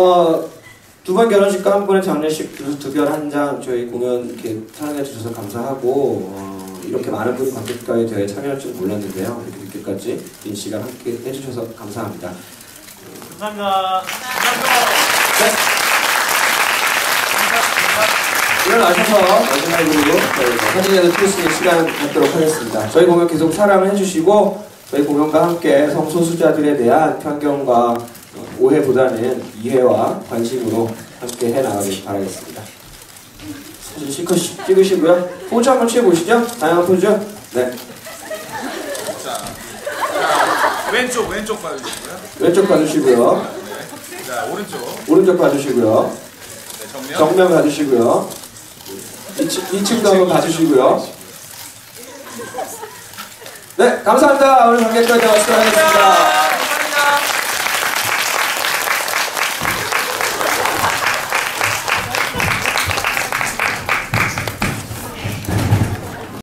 어, 두 번 결혼식과 한 번의 장례식 두별 한 장 저희 공연 이렇게 사랑해 주셔서 감사하고 어, 이렇게 많은 분이 관객가에 대해 참여할 줄 몰랐는데요. 이렇게 늦게까지 긴 시간 함께 해주셔서 감사합니다. 감사합니다. 마지막 으로 저희 사진에도 찍을 수 있는 시간 갖도록 하겠습니다. 저희 공연 계속 사랑을 해주시고 저희 공연과 함께 성소수자들에 대한 편견과 어, 오해보다는 이해와 관심으로 함께 해나가길 바라겠습니다. 사진 실컷 찍으시고요. 포즈 한번 취해보시죠. 다양한 포즈죠? 네. 자, 자, 왼쪽 왼쪽 봐주시고요. 왼쪽 봐주시고요. 자 오른쪽 오른쪽 봐주시고요. 네, 정면. 정면 봐주시고요. 2층, 2층도 한번 봐주시고요. 네, 감사합니다. 오늘 관객까지 감사합니다.